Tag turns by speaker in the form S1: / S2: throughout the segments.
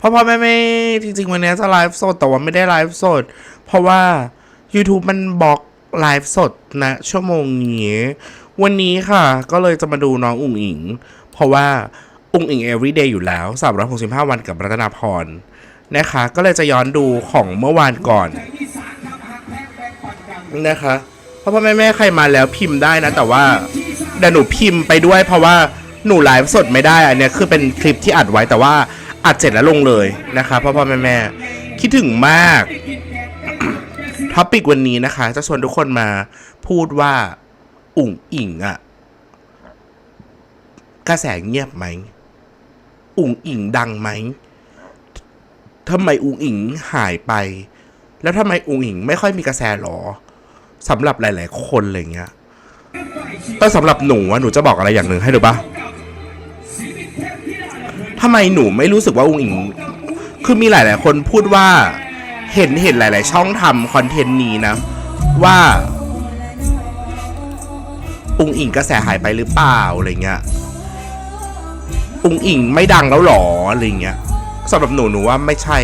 S1: พ่อพ่อแม่แม่จริงๆ วันนี้จะไลฟ์สด แต่ว่าไม่ได้ไลฟ์สด เพราะว่า YouTube มันบล็อกไลฟ์สดนะชั่วโมงนี้ วันนี้ค่ะ ก็เลยจะมาดูน้องอุ๋งอิง เพราะว่าอุ๋งอิง everyday อยู่แล้ว 365 วันกับรัตนาพรนะคะ ก็เลยจะย้อนดูของเมื่อวานก่อนนะคะพ่อพ่อแม่แม่ใครมาแล้วพิมพ์ได้นะ แต่ว่าเดี๋ยวหนูพิมพ์ไปด้วย เพราะว่าหนูไลฟ์สดไม่ได้อันนี้คือเป็นคลิปที่อัดไว้แต่ว่า อัดเสร็จแล้วลงเลยนะคะพ่อพ่อแม่แม่คิดถึงมากท็อปิกวันนี้นะคะ จะชวนทุกคนมาพูดว่าอุ๋งอิงอะกระแสเงียบไหม อุ๋งอิงดังไหมทำไมอุ๋งอิงหายไป แล้วทำไมอุ๋งอิงไม่ค่อยมีกระแสหรอสำหรับหลาย ๆ คนอะไรเงี้ยแต่สำหรับหนูอะหนูจะบอกอะไรอย่างหนึ่งให้ดูปะ ทำไมหนูไม่รู้สึกว่าอุ๋งอิง คือมีหลาย ๆ คนพูดว่าเห็นเห็นหลาย ๆ ช่องทำคอนเทนต์นี้นะ ว่าอุงอิงกระแสหายไปหรือเปล่าอะไรเงี้ยอุงอิงไม่ดังแล้วหรออะไรเงี้ยสำหรับหนูหนูว่าไม่ใช่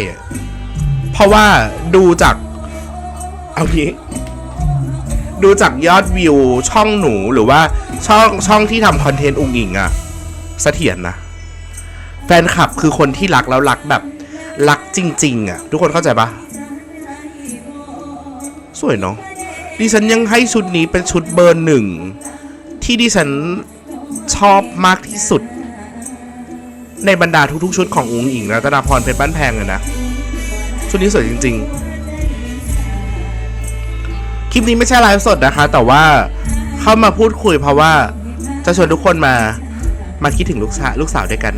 S1: เพราะว่าดูจากเอางี้ดูจากยอดวิวช่องหนูหรือว่าช่องช่องที่ทำคอนเทนต์อุงอิงอะเสถียรนะ แฟนคลับคือคนที่รักแล้วรักแบบรักจริง ๆอะทุกคนเข้าใจปะสวยเนาะดิฉันยังให้ชุดนี้เป็นชุดเบอร์หนึ่ง ที่ดิฉันชอบมากที่สุด ในบรรดาทุกๆชุดของอุ้งอิงรัตนาพรเพชรบ้านแพงเลยนะ ชุดนี้สวยจริง ๆ คลิปนี้ไม่ใช่ไลฟ์สดนะคะ แต่ว่าเข้ามาพูดคุยเพราะว่าจะชวนทุกคนมา มาคิดถึงลูกสาวลูกสาวด้วยกัน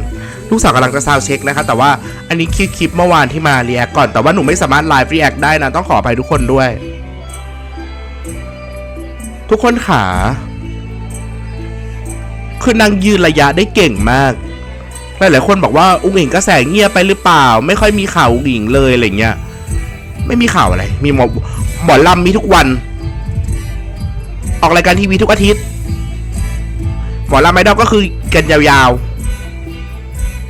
S1: ลูกสาวกำลังจะซาวเช็คนะคะแต่ว่าอันนี้คลิปคลิปเมื่อวานที่มาเรีแอคก่อน แต่ว่าหนูไม่สามารถไลฟ์รีแอคได้นะ ต้องขออภัยทุกคนด้วย ทุกคนขาคือนางยืนระยะได้เก่งมาก หลายๆคนบอกว่าอุ้งอิงกระแสเงียบไปหรือเปล่า ไม่ค่อยมีข่าวอุ้งอิงเลยอะไรเงี้ย ไม่มีข่าวอะไร มีหมอหมอลำมีทุกวัน ออกรายการทีวีทุกอาทิตย์ หมอลำไอดอลก็คือกันยาว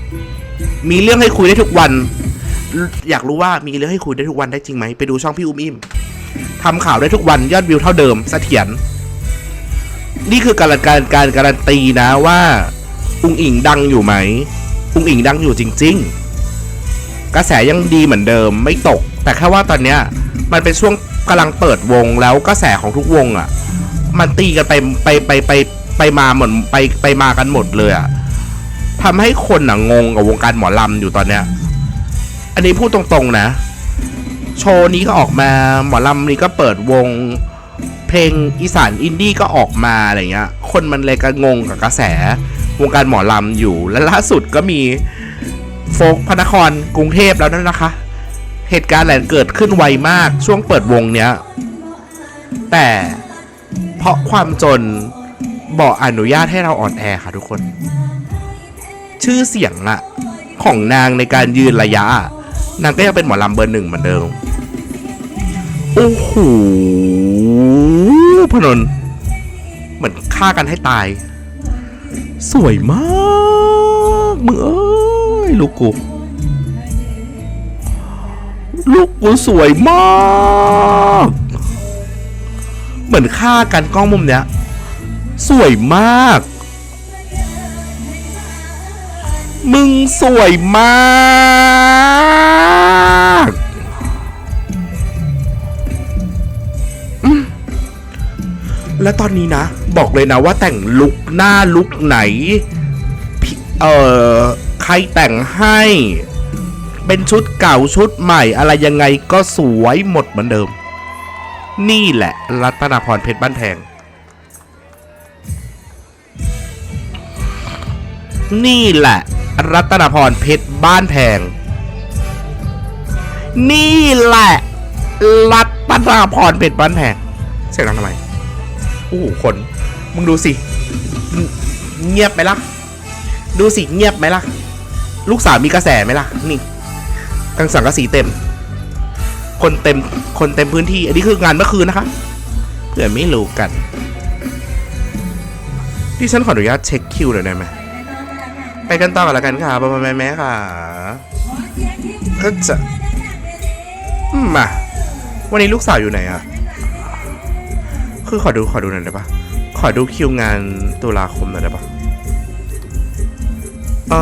S1: ๆ มีเรื่องให้คุยได้ทุกวัน อยากรู้ว่ามีเรื่องให้คุยได้ทุกวันได้จริงไหมไปดูช่องพี่อุ้มอิ่มทำข่าวได้ทุกวันยอดวิวเท่าเดิมเสถียรนี่คือการการการการันตีนะว่าอุงอิงดังอยู่ไหมอุงอิงดังอยู่จริง ๆ กระแสยังดีเหมือนเดิมไม่ตก แต่แค่ว่าตอนเนี้ยมันเป็นช่วงกำลังเปิดวงแล้วกระแสของทุกวงอะ่ะ มันตีกันไปไปไปไป ไปมาเหมือนไปไปมากันหมดเลยอะ่ะทำให้คนอะงงกับวงการหมอลำอยู่ตอนเนี้ย อันนี้พูดตรงๆนะ โชว์นี้ก็ออกมาหมอลำนี้ก็เปิดวง เพลงอีสานอินดี้ก็ออกมาอะไรเงี้ย คนมันเลยก็งงกับกระแสวงการหมอลำอยู่ และล่าสุดก็มีโฟกพระนครกรุงเทพแล้วนั่นนะคะ เหตุการณ์แหละเกิดขึ้นไวมากช่วงเปิดวงเนี้ย แต่เพราะความจน บอกอนุญาตให้เราอ่อนแอค่ะทุกคน ชื่อเสียงอะของนางในการยืนระยะอะนางก็ยังเป็นหมอลำเบอร์หนึ่งเหมือนเดิม โอ้โหพนนเหมือนฆ่ากันให้ตาย สวยมากมึงเอ้ยลูกกู ลูกกูสวยมาก เหมือนฆ่ากันกล้องมุมเนี้ย สวยมาก มึงสวยมากและตอนนี้นะ บอกเลยนะว่าแต่งลุกหน้าลุกไหน เอ่อ ใครแต่งให้ เป็นชุดเก่าชุดใหม่ อะไรยังไงก็สวยหมดเหมือนเดิม นี่แหละ รัตนาพรเพชรบ้านแพง นี่แหละ รัตนาพรเพชรบ้านแพง นี่แหละ รัตนาพรเพชรบ้านแพงเสียงดังทำไมโอ้โหคน มึงดูสิ เงียบไหมล่ะ ดูสิเงียบไหมล่ะ ลูกสาวมีกระแสไหมล่ะ นี่กังสังกะสีเต็ม คนเต็ม คนเต็มพื้นที่ อันนี้คืองานเมื่อคืนนะคะ เพื่อไม่รู้กัน ที่ฉันขออนุญาตเช็คคิวหน่อยได้ไหม ไปกันต่อกันละกันค่ะพ่อแม่แม่ค่ะก็จะมาวันนี้ลูกสาวอยู่ไหนอะคือขอดูขอดูหน่อยได้ปะขอดูคิวงานตุลาคมหน่อยได้ปะเอ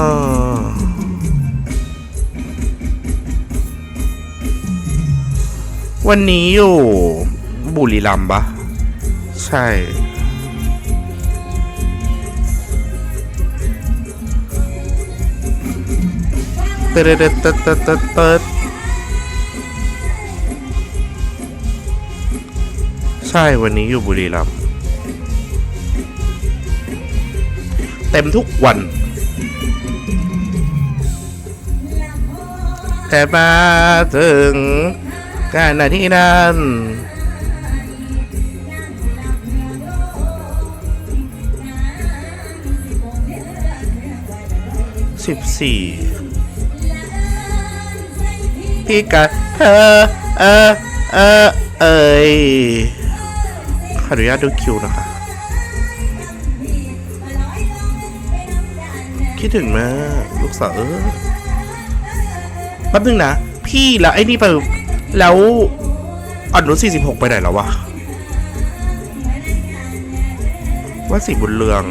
S1: อวันนี้อยู่บุรีรัมย์ปะใช่ เติร์ดเติร์ดเติร์ดเติร์ดติร์ดใช่วันนี้อยู่บุรีรัมย์เต็มทุกวันแต่มาถึงการนาที่นั้นสิบสี่ พี่กับเธอเออเออเอยขออนุญาตดูคิวนะคะ คิดถึงมากลูกสาวเออแป๊บนึงนะ พี่แล้วไอ้นี่ไปแล้วอ่อนนุช46ไปไหนแล้ววะว่าสีบุญเรือง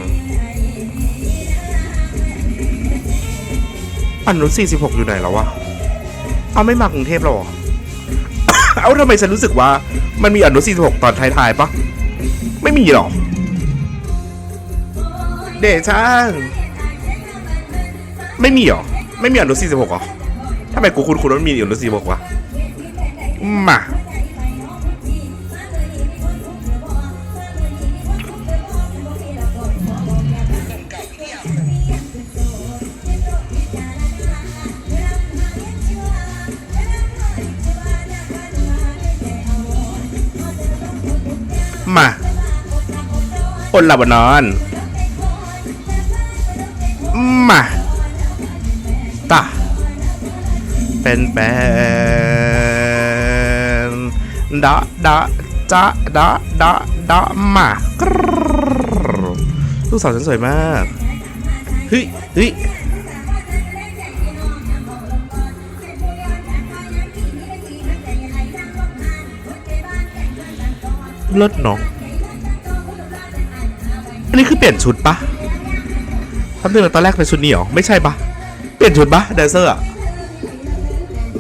S1: อ่อนนุช46อยู่ไหนแล้ววะ เอาไม่มากรุงเทพหรอ เอาทำไมฉันรู้สึกว่า มันมีอนุ46 ตอนท้ายๆปะไม่มีหรอ เดช่างไม่มีหรอ ไม่มีอนุ46หรอทำไมกูคุณคุณว่ามีอนุ46วะมา มาอดหลับนอน มาตาเป็นแปนดะดะจะดะดะดะมาลูกสาวฉันสวยมากเฮ้ยเฮ้ย เลิศเนาะอันนี้คือเปลี่ยนชุดปะทำเรื่องตอนแรกเป็นชุดนี้หรอ ไม่ใช่ปะเปลี่ยนชุดปะแดนเซอร์อะ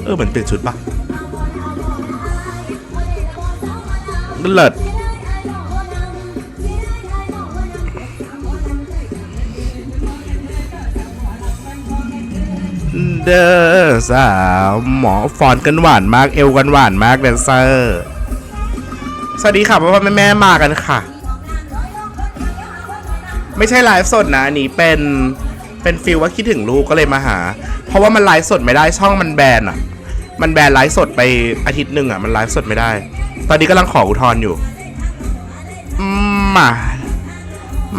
S1: เออเหมือนเปลี่ยนชุดปะเลิศเดอสาวหมอฟอนกันหวานมาก เอวกันหวานมากแดนเซอร์ สวัสดีค่ะพ่อพ่อแม่แม่มากันค่ะ ไม่ใช่ไลฟ์สดนะ อันนี้เป็นเป็นฟิลว่าคิดถึงลูกก็เลยมาหา เพราะว่ามันไลฟ์สดไม่ได้ช่องมันแบนอะ มันแบนไลฟ์สดไปอาทิตย์หนึ่งอะ มันไลฟ์สดไม่ได้ ตอนนี้กำลังขออุทธรณ์อยู่มา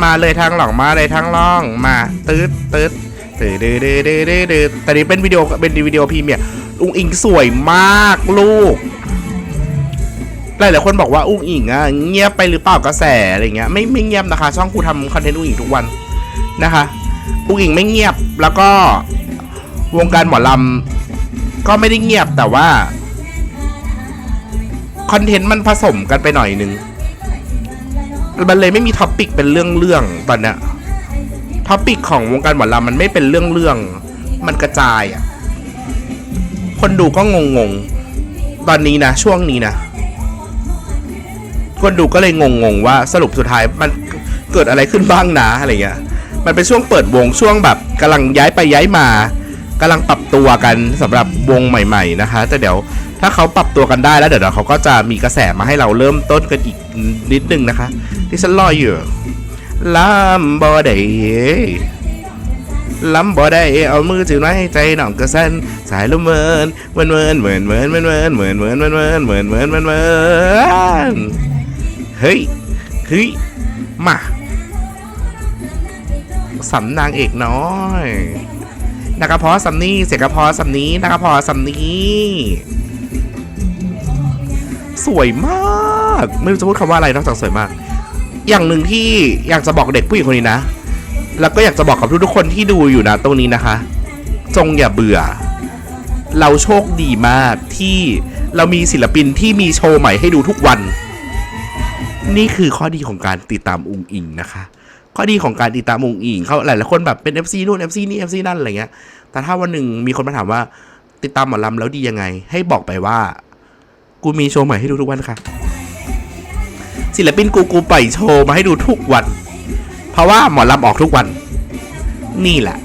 S1: มาเลยทางหลองมาเลยทางล่อง มาตืดตืดตืดตืดตืดตืดตืดแต่นี้เป็นวิดีโอเป็นวิดีโอพรีเมียร์ลุงอิงสวยมากลูก หลายๆคนบอกว่าอุ้งอิงอะเงียบไปหรือเปล่ากระแสอะไรเงี้ยไม่ไม่เงียบนะคะ ช่องครูทำคอนเทนต์อุ้งอิงทุกวันนะคะ อุ้งอิงไม่เงียบแล้วก็วงการหมอลำก็ไม่ได้เงียบแต่ว่าคอนเทนต์มันผสมกันไปหน่อยนึงมันเลยไม่มีท็อปิกเป็นเรื่องเรื่องๆตอนเนี้ยท็อปิกของวงการหมอลำมันไม่เป็นเรื่องเรื่องๆมันกระจายอะคนดูก็งงๆตอนนี้นะช่วงนี้นะ คนดูก็เลยงงๆว่าสรุปสุดท้ายมันเกิดอะไรขึ้นบ้างนะอะไรเงี้ยมันเป็นช่วงเปิดวงช่วงแบบกำลังย้ายไปย้ายมากำลังปรับตัวกันสำหรับวงใหม่ ๆนะคะ แต่เดี๋ยวถ้าเขาปรับตัวกันได้แล้วเดี๋ยวเขาก็จะมีกระแสมาให้เราเริ่มต้นกันอีกนิดนึงนะคะ ที่ฉันรออยู่ลำบอได้ลำบอได้เอามือถือไว้ใจหน่องกระสันสายละเมินเมินเมินเมินเมินเมินเมินเมินเมินเมินเมินเมินเมินเมิน เฮ้ยเฮ้ยมาสำนางเอกน้อยนักระพาะสำนี้เสียงกระพาะสำนี้นักระพาะสำนี้ สวยมาก ไม่รู้จะพูดคำว่าอะไรนอกจากสวยมาก อย่างหนึ่งที่อยากจะบอกเด็กผู้หญิงคนนี้นะ แล้วก็อยากจะบอกกับทุกๆคนที่ดูอยู่นะตรงนี้นะคะ จงอย่าเบื่อ เราโชคดีมากที่เรามีศิลปินที่มีโชว์ใหม่ให้ดูทุกวัน นี่คือข้อดีของการติดตามอุงอิงนะคะ ข้อดีของการติดตามอุงอิงเขาหลายๆคนแบบเป็น FC นู่น FC นี่ FC นั่นอะไรเงี้ย แต่ถ้าวันหนึ่งมีคนมาถามว่าติดตามหมอลำแล้วดียังไง ให้บอกไปว่า กูมีโชว์ใหม่ให้ดูทุกวันค่ะ ศิลปินกูกูปล่อยโชว์มาให้ดูทุกวัน เพราะว่าหมอลำออกทุกวัน นี่แหละ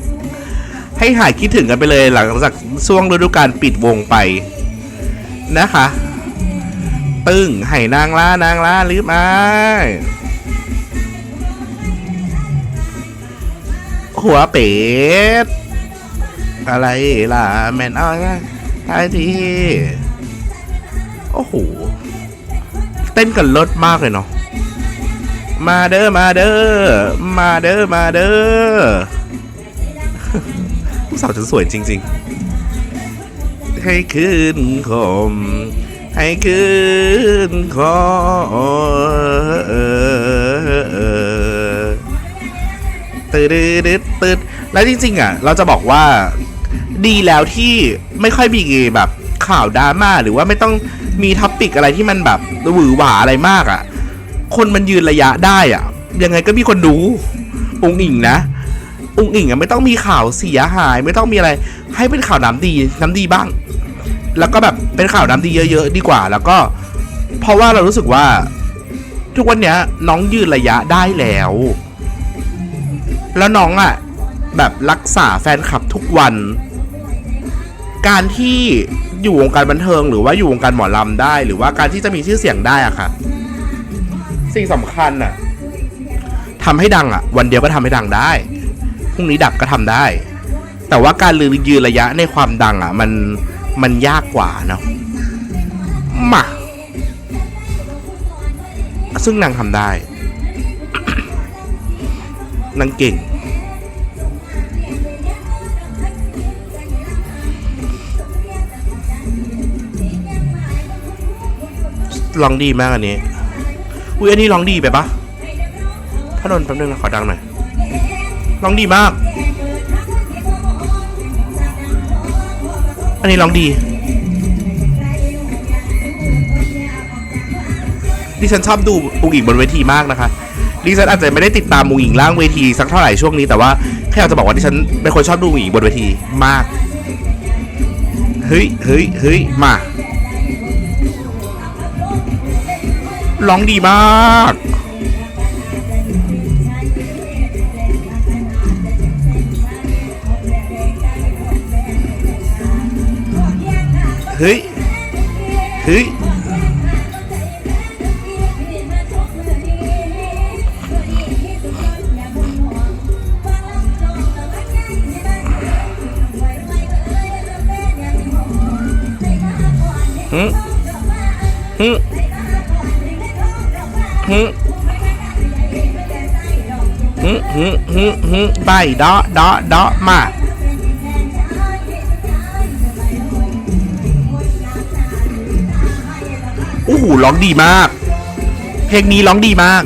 S1: ให้หายคิดถึงกันไปเลยหลังจากช่วงฤดูกาลปิดวงไปนะคะ ตึ้งให้นางล้านางล้าลืมไอหัวเป็ดอะไรล่ะแมนเอาไงท้ายทีโอ้โหเต้นกันลิศมากเลยเนาะมาเด้อมาเด้อมาเด้อมาเด้อผู้สาวฉันสวยจริง ๆ ให้คืนคม ให้คืนคมตืดตืดตืดแล้วจริงๆอะ เราจะบอกว่าดีแล้วที่ไม่ค่อยมีแบบข่าวดราม่าหรือว่าไม่ต้องมีท็อปปิกอะไรที่มันแบบหวือหวาอะไรมากอะ คนมันยืนระยะได้อะ ยังไงก็มีคนดูองค์อิงนะองค์อิงอะไม่ต้องมีข่าวเสียหาย ไม่ต้องมีอะไร ให้เป็นข่าวน้ำดีน้ำดีบ้าง แล้วก็แบบเป็นข่าวน้ำดีเยอะ ๆ ดีกว่า แล้วก็ เพราะว่าเรารู้สึกว่า ทุกวันเนี้ย น้องยืนระยะได้แล้ว แล้วน้องอะ แบบรักษาแฟนคลับทุกวัน การที่อยู่วงการบันเทิง หรือว่าอยู่วงการหมอลำได้ หรือว่าการที่จะมีชื่อเสียงได้อะค่ะ สิ่งสำคัญอะทำให้ดังอะวันเดียวก็ทำให้ดังได้พรุ่งนี้ดับก็ทำได้ แต่ว่าการลืยืนระยะในความดังอะมัน มันยากกว่าเนาะมาซึ่งนางทำได้ นางเก่ง ลองดีมากอันนี้ อุ้ยอันนี้ลองดีไปปะพระนนแป๊บนึงนะขอดังหน่อยลองดีมาก อันนี้ลองดี ดิฉันชอบดูอุงอิงบนเวทีมากนะคะ ดิฉันอาจจะไม่ได้ติดตามอุงอิงล่างเวทีสักเท่าไหร่ช่วงนี้แต่ว่าแค่อยากจะบอกว่าดิฉันเป็นคนชอบดูอุงอิงบนเวทีมาก เฮ้ยเฮ้ยเฮ้ยมาร้องดีมาก เฮ้ยเฮ้ยฮึฮึฮึฮึฮึฮึฮึ โอ้โหร้องดีมาก เพลงนี้ร้องดีมาก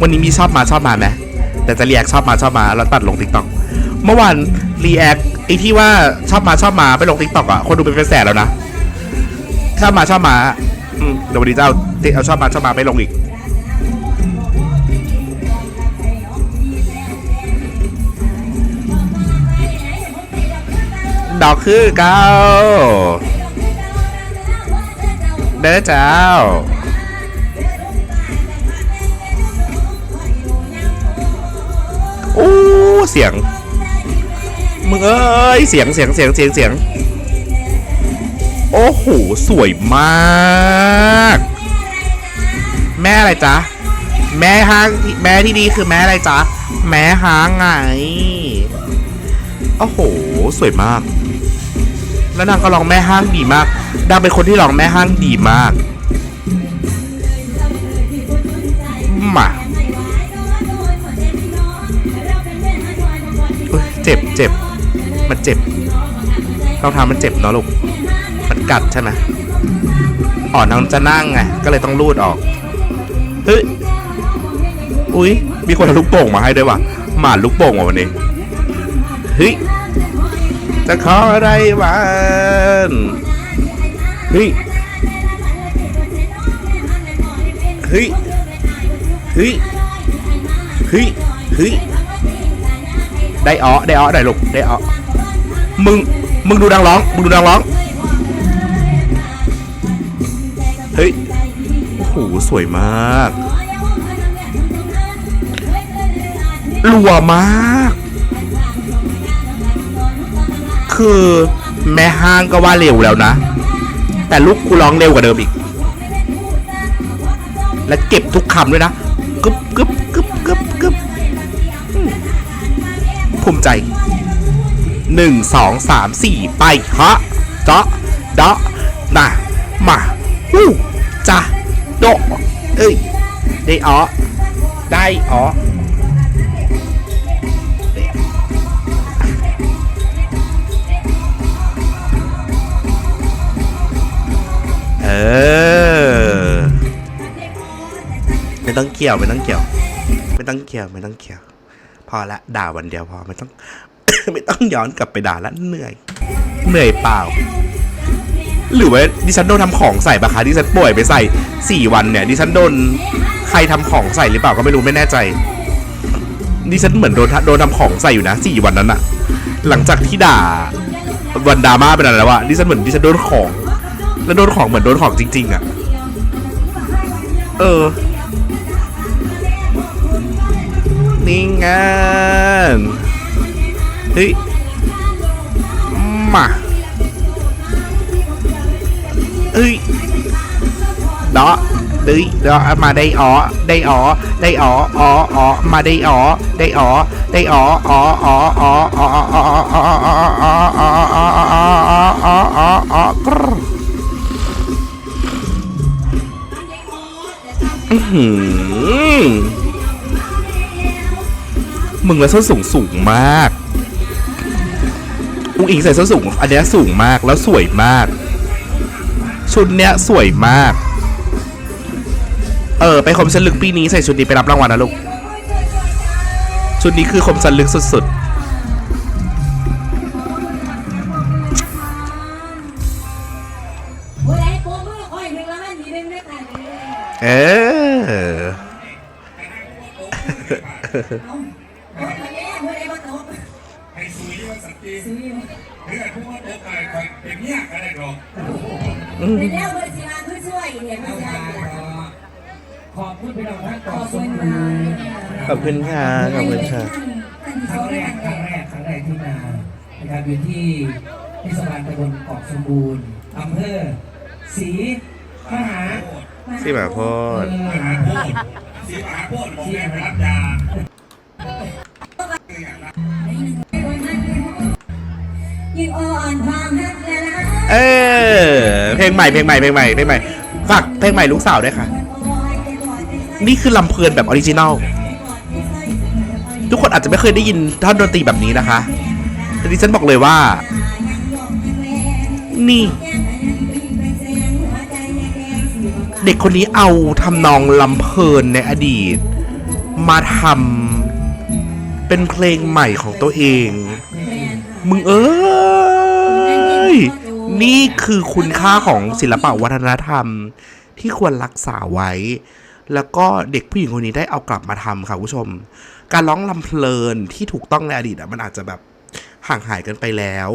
S1: วันนี้มีชอบมาชอบมาไหมแต่จะเรียกชอบมาชอบมาแล้วตัดลงติ๊กต็อกเมื่อวานรีแอคไอที่ว่าชอบมาชอบมาไปลงติ๊กต็อกอะคนดูเป็นแสนแล้วนะชอบมาชอบมาเดี๋ยววันนี้จะเอาเอาชอบมาชอบมาไปลงอีก ดอกคือเก้าเด้อเจ้าโอ้เสียง มึงเอ้ย เสียงเสียงเสียงเสียงเสียง โอ้โห สวยมาก แม่อะไรจ๊ะ แม่ห้างแม่ที่ดีคือแม่อะไรจ๊ะ แม่ห้างไง โอ้โห สวยมาก แล้วนางก็ร้องแม่ห้างดีมากนางเป็นคนที่ร้องแม่ห้างดีมากมาเจ็บเจ็บมันเจ็บรองเท้ามันเจ็บเนาะลูก มันกัดใช่ไหมอ่อนนางจะนั่งไง ก็เลยต้องรูดออก เฮ้ย อุ้ยมีคนเอาลูกโป่งมาให้ด้วยว่ะ หมาลูกโป่งว่ะวันนี้ เฮ้ย จะขออะไรวานเฮ้ยเฮ้ยเฮ้ยเฮ้ยเฮ้ยได้อ้อได้อ้อได้ลูกได้อ้อมึง มึงดูดังร้อง มึงดูดังร้อง เฮ้ย โอ้โห สวยมากรัวมาก คือแม่ห้างก็ว่าเร็วแล้วนะ แต่ลูกกูร้องเร็วกว่าเดิมอีก และเก็บทุกคำด้วยนะกึบกึบกึบกึบกึบภูมิใจหนึ่งสองสามสี่ไปฮะเจาะเดาะนะมาฮู้จ้ะโดเอ้ยได้อ๋อได้อ๋อ ต้องเกี่ยวไม่ต้องเกี่ยว ไม่ต้องเกี่ยวไม่ต้องเกี่ยว พอละด่าวันเดียวพอไม่ต้อง ไม่ต้องย้อนกลับไปด่าละเหนื่อย เหนื่อยเปล่า หรือว่าดิฉันโดนทำของใส่ปะคะดิฉันป่วยไปใส่สี่วันเนี่ยดิฉันโดนใครทำของใส่หรือเปล่าก็ไม่รู้ไม่แน่ใจดิฉันเหมือนโดนโดนทำของใส่อยู่นะสี่วันนั้นอะหลังจากที่ด่าวันดราม่าไปนานแล้วอะดิฉันเหมือนดิฉันโดนของ แล้วโดนของเหมือนโดนของจริง ๆอะเออ นี่งานเฮ้ยมาเอ้ยเดาะเอ้ยเดาะมาได้อ๋อได้อ๋อได้อ๋ออ๋ออ๋อมาได้อ๋อได้อ๋อได้อ๋ออ๋ออ๋ออ๋ออ๋ออ๋ออ๋ออ๋ออ๋ออ๋ออ๋ออ๋ออ๋ออ๋ออ๋อกรอื้อหือ มึงแล้วส้นสูงสูงมากอุ้งอิงใส่ส้นสูง อันเนี้ยสูงมากแล้วสวยมาก ชุดเนี้ยสวยมาก เออ ไปคมสันลึกปีนี้ใส่ชุดนี้ไปรับรางวัลนะลูก ชุดนี้คือคมสันลึกสุด
S2: ผู้ใดโเป็
S3: นเนี่ยก็ได้หรอก
S2: เป็นแล้วบริษัทคือช่วยเนี่ยไม่ใช่
S4: ขอบคุณพี่น้องท่าน
S2: ข
S4: ต่อ
S2: อบ
S4: ส
S2: คุ
S4: ม
S2: ณ
S4: บู
S2: ค่ะ
S4: รณ์
S1: ขอบคุณค่ะขอบคุณค่ะ
S2: ท่านที่
S4: ค
S2: สอ
S4: รั้
S2: ง
S4: งแร
S2: ได้
S4: ก
S2: ทำ
S4: ค
S2: ไง
S4: รั้งแรกครั้งแรกที่มานะครับอยู่ที่เทศบาลตำบลเกาะสมบูรณ์อำเภอศรีมหา
S1: ที่หมาพ่อ
S4: เอ
S1: ด
S4: อ
S3: มหาโพดสีมหาโพดผมแม่ไปรับยา
S2: ยิ่งอ่อนความรัก
S1: งใหม่เพลงใหม่เพลงใหม่เพลงใหม่ฝากเพลงใหม่ลูกสาวด้วยค่ะ นี่คือลำเพลินแบบออริจินัลทุกคนอาจจะไม่เคยได้ยินท่อนดนตรีแบบนี้นะคะแต่ดิฉันบอกเลยว่า นี่ เด็กคนนี้เอาทำนองลำเพลินในอดีต มาทำเป็นเพลงใหม่ของตัวเอง มึงเอ้ย นี่คือคุณค่าของศิลปะวัฒนธรรมที่ควรรักษาไว้ แล้วก็เด็กผู้หญิงคนนี้ได้เอากลับมาทำค่ะคุณผู้ชม การร้องลำเพลินที่ถูกต้องในอดีตอะมันอาจจะแบบห่างหายกันไปแล้ว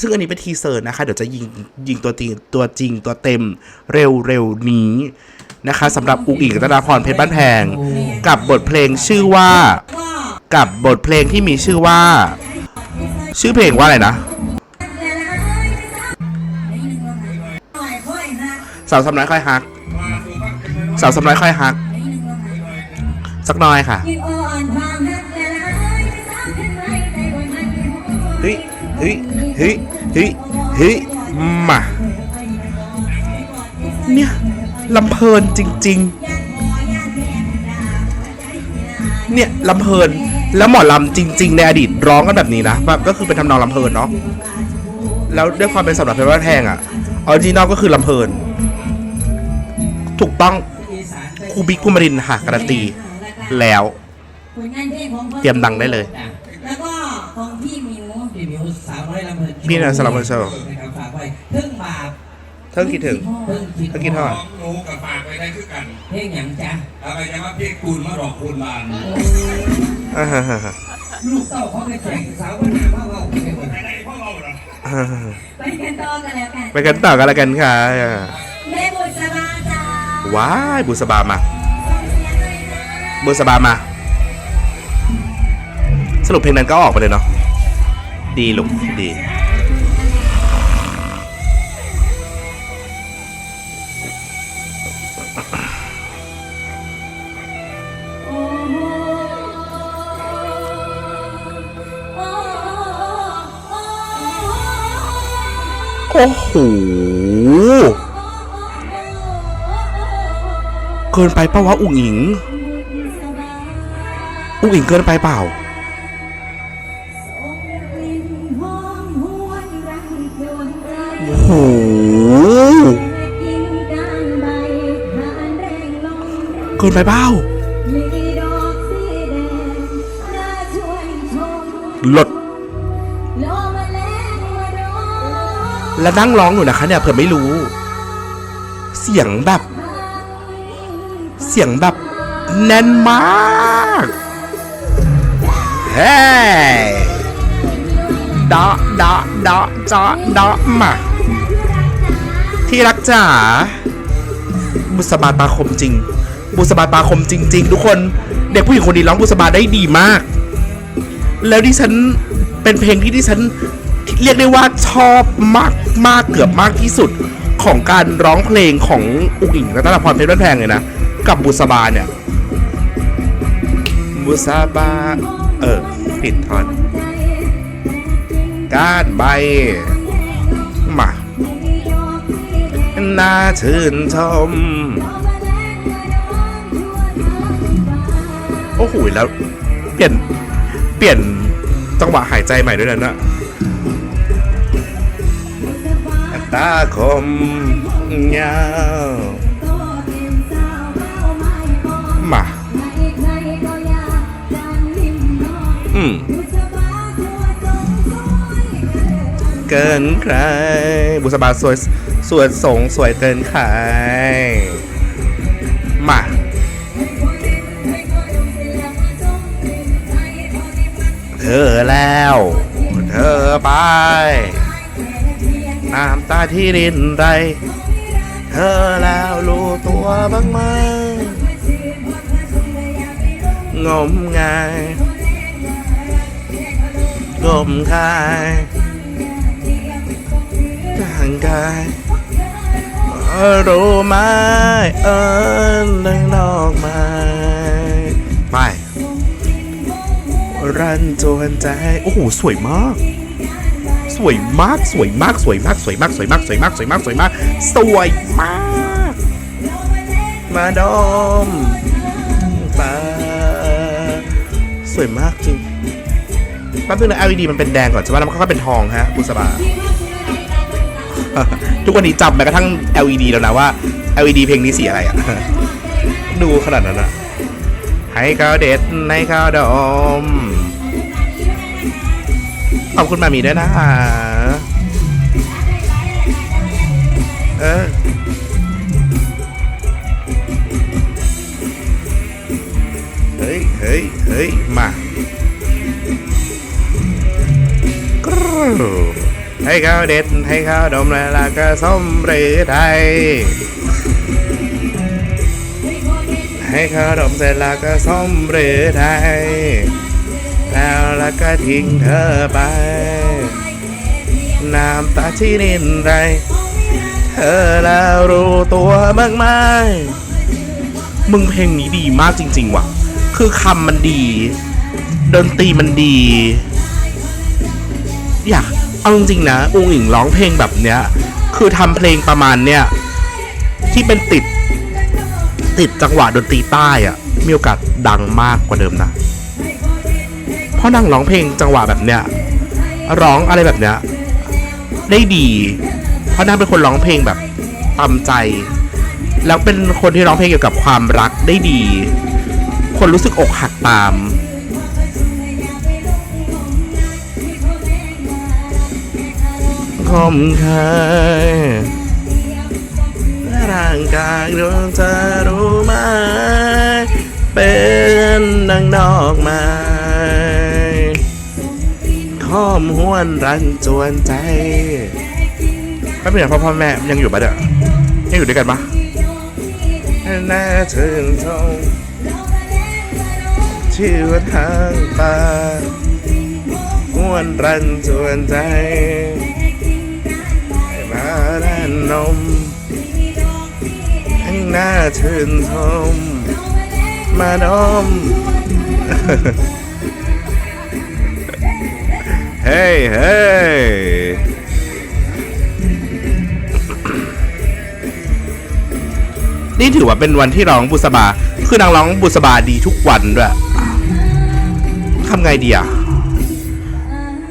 S1: ซึ่งอันนี้เป็นทีเซอร์นะคะ เดี๋ยวจะยิงยิงตัวจริงตัวจริงตัวเต็มเร็วเร็วนี้นะคะสำหรับอุ๋งอิงรัตนาพรเพชรบ้านแพง กับบทเพลงชื่อว่า
S2: กั
S1: บบทเพลงที่มีชื่อว่า ชื่อเพลงว่าอะไรนะ สาวสำน้อยค่อยฮัก สาวสำน้อยค่อยฮัก สักน้อยค่ะ
S2: เฮ้
S1: ยเฮ้ยเฮ้ยเฮ้ยเฮ้ยมา เนี่ยลำเพลินจริง ๆ เนี่ยลำเพลินแล้วหมอลำจริง ๆ ในอดีตร้องกันแบบนี้นะแบบก็คือเป็นทำนองลำเพลินเนาะแล้วด้วยความเป็นสำหรับเพชรบ้าแพงอะออริจินอลก็คือลำเพลิน ถูกต้อง
S4: อีสาน
S1: ครูบิ๊กภูมิรินทร์ค่ะการันตีแล้ว
S2: ผลงานเพลงของพ่อ
S1: เตรียมดังได้เลย
S4: จ้ะ
S2: แล้วก็ของพี่หมิว
S4: มิวสาวน้อยลำเพลิน
S1: พี่นะสาวน้อยลำเพลินโชว์
S4: นะครับฝากไว้เพิ่งบาป
S1: เพิ่งคิดถึง
S4: เพิ่งคิด
S1: เพิ่งคิดทอด
S3: น้องหนูกับฝากไปได้คือกัน
S4: เพลงหยังจ้ะ
S3: อะไรจะมาเพียกคูณมาดอกคูณบาน
S1: อ่าฮะฮะฮะ
S4: ลูกเต้าเขาไปแข่งสาวว่าหน้าว่าว่าไปหมด
S3: ไหนไหนพ่อเราเหรอ
S1: อ่าฮะ
S2: ไปกันต่อกันแล้วกัน
S1: ไปกันต่อกันละกันค่ะ
S2: แม่บุษบาจ้า
S1: ว้ายบุษบามา
S2: ส่งเสียงเลยจ้า
S1: บุษบามา สรุปเพลงนั้นก็ออกไปเลยเนาะดีลูกดี
S2: โอ้โห
S1: กินไปเปล่าวะอุ๋งอิง อุ๋งอิงเกินไปเปล่า โอ้โห เกินไปเปล่าหลด แล้วนั่งร้องอยู่นะคะเนี่ยเผื่อไม่รู้ เสียงแบบ เสียงแบบแน่นมากเฮ้ยดะดะดะจาดะมาที่รักจ๋าบุษบาตาคมจริง บุษบาตาคมจริง ๆ ทุกคน เด็กผู้หญิงคนนี้ร้องบุษบาได้ดีมาก แล้วดิฉันเป็นเพลงที่ดิฉันเรียกได้ว่าชอบมากมากเกือบมากที่สุดของการร้องเพลงของอุ๋งอิงรัตนพรเพชรบ้านแพงเลยนะ กับบุษบาเนี่ย บุษบา เออ ผิดทอนก้านใบ มา น่าชื่นชม โอ้โหแล้ว เปลี่ยน เปลี่ยนจังหวะหายใจใหม่ด้วยนะนะตาคมยาวมา เกินใคร บุษบาสวยสวยสงสวยเกินใคร มาเธอแล้ว เธอไปน้ำตาที่รินไร เธอแล้วรู้ตัวบ้างไหมงมงาย งมงายทางกายเออรู้ไหมเออเรื่องนอกไมาไปรันจวนใจ โอ้โห สวยมาก สวยมาก สวยมาก สวยมาก สวยมาก สวยมาก สวยมาก สวยมาก สวยมาก สวยมาก มาดมตาสวยมากจริงแป๊บนึงนะ LED มันเป็นแดงก่อนใช่ไหมแล้วมันก็เป็นทองฮะบุษบาทุกวันนี้จำแม้กระทั่ง LED แล้วนะว่า LED เพลงนี้สีอะไรอะดูขนาดนั้นอะให้ข้าวเด็ดในข้าวดมขอบคุณมามีด้วยนะคะเออเฮ้ย เฮ้ย เฮ้ย มา ให้ข้าเด็ดให้ข้าดมและลากระส้มหรือไทย ให้ข้าดมเสร็จแล้วก็ส้มหรือไทย แล้วล้วก็ทิ้งเธอไป น้ำตาที่นินไร เธอแล้วรู้ตัวบ้างไหมมึงเพลงนี้ดีมากจริง ๆ ว่ะ คือคำมันดี ดนตรีมันดี อยากเอาจริงๆนะองค์หญิงร้องเพลงแบบเนี้ย คือทำเพลงประมาณเนี้ยที่เป็นติด ติดจังหวะดนตรีใต้อะมีโอกาสดังมากกว่าเดิมนะ เพราะนางร้องเพลงจังหวะแบบเนี้ยร้องอะไรแบบเนี้ยได้ดี เพราะนางเป็นคนร้องเพลงแบบตามใจ แล้วเป็นคนที่ร้องเพลงเกี่ยวกับความรักได้ดี คนรู้สึกอกหักตาม คมเคยร่างกายดวงเธอรู้ไหมเป็นดังดอกไม้ข้อมหวนรันจวนใจแป๊บนึงนะพ่อพ่อแม่ยังอยู่ปะเด้อยังอยู่ด้วยกันปะน่าชื่นชมชื่อทางป่าหวนรันจวนใจ นนมให้น่าชื่นชม มาดม เฮ้ยเฮ้ยนี่ถือว่าเป็นวันที่ร้องบุษบา คือนางร้องบุษบาดีทุกวันด้วยทำไงดีอะ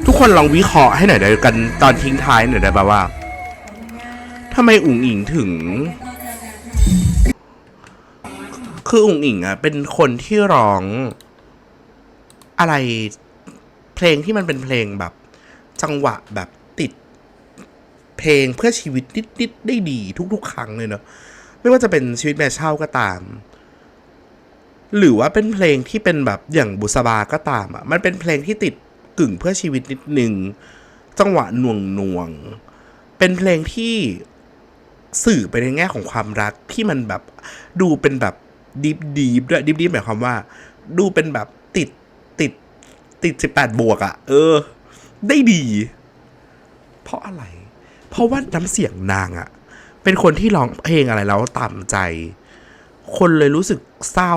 S1: ทุกคนลองวิเคราะห์ให้หน่อยเดียวกันตอนทิ้งท้ายหน่อยได้ป่าว่าำไมอุ๋งอิงถึง คืออุ๋งอิงอะ เป็นคนที่ร้อง อะไรเพลงที่มันเป็นเพลงแบบ จังหวะแบบติด เพลงเพื่อชีวิตนิดๆได้ดีทุกๆ ครั้งเลยเนอะไม่ว่าจะเป็นชีวิตแม่เช่าก็ตาม หรือว่าเป็นเพลงที่เป็นแบบอย่างบุษบาก็ตามอะ มันเป็นเพลงที่ติดกึ่งเพื่อชีวิตนิดนึงจังหวะหน่วงหน่วงๆเป็นเพลงที่ สื่อไปในแง่ของความรักที่มันแบบดูเป็นแบบดีฟดีฟด้วยดีฟดีหมายความว่า ดูเป็นแบบติดติดติดสิบแปดบวกอะ่ะ เออ ได้ดี เพราะอะไร เพราะว่าน้ำเสียงนางอะ่ะ เป็นคนที่ร้องเพลงอะไรแล้วตามใจ คนเลยรู้สึกเศร้า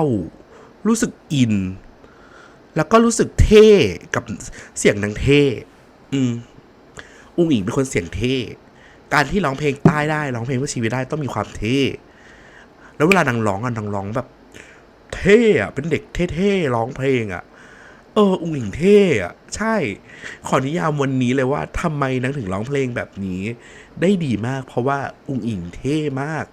S1: รู้สึกอิน แล้วก็รู้สึกเท่กับเสียงนางเท่ อืมอุ้งอิงเป็นคนเสียงเท่ การที่ร้องเพลงใต้ได้ร้องเพลงเพื่อชีวิตได้ต้องมีความเท่แล้วเวลานางร้องอะนางร้องแบบ เท่อะเป็นเด็กเท่ๆร้องเพลงอะเออ อุ้งอิงเท่อะใช่ ขอนิยามวันนี้เลยว่าทำไมนางถึงร้องเพลงแบบนี้ ได้ดีมาก เพราะว่าอุ้งอิงเท่มาก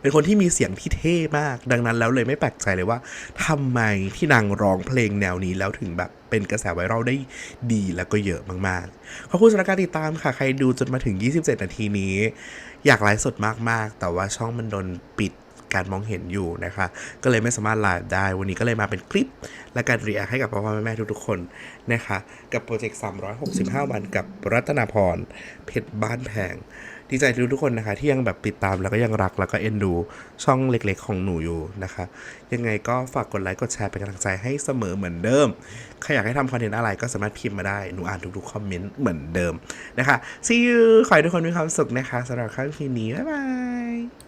S1: เป็นคนที่มีเสียงที่เท่มาก ดังนั้นแล้วเลยไม่แปลกใจเลยว่าทำไมที่นางร้องเพลงแนวนี้แล้วถึงแบบเป็นกระแสไวรัลได้ดีแล้วก็เยอะมากๆ ขอบคุณสำหรับการติดตามค่ะ ใครดูจนมาถึง 27 นาทีนี้ อยากไลฟ์สดมาก ๆ แต่ว่าช่องมันโดนปิดการมองเห็นอยู่นะคะ ก็เลยไม่สามารถไลฟ์ได้ วันนี้ก็เลยมาเป็นคลิป และการรีแอคให้กับพ่อพ่อแม่แม่ทุกๆคนนะคะ กับโปรเจกต์ 365 วันกับรัตนาพร เพชรบ้านแพง ดีใจทุกๆคนนะคะ ที่ยังแบบติดตามแล้วก็ยังรักแล้วก็เอ็นดู ช่องเล็กๆ ของหนูอยู่นะคะ ยังไงก็ฝากกดไลค์กดแชร์เป็นกำลังใจให้เสมอเหมือนเดิม ใครอยากให้ทำคอนเทนต์อะไรก็สามารถพิมพ์มาได้ หนูอ่านทุกๆคอมเมนต์เหมือนเดิมนะคะ see you ขอให้ทุกคนมีความสุขนะคะสำหรับค่ำคืนนี้บ๊ายบาย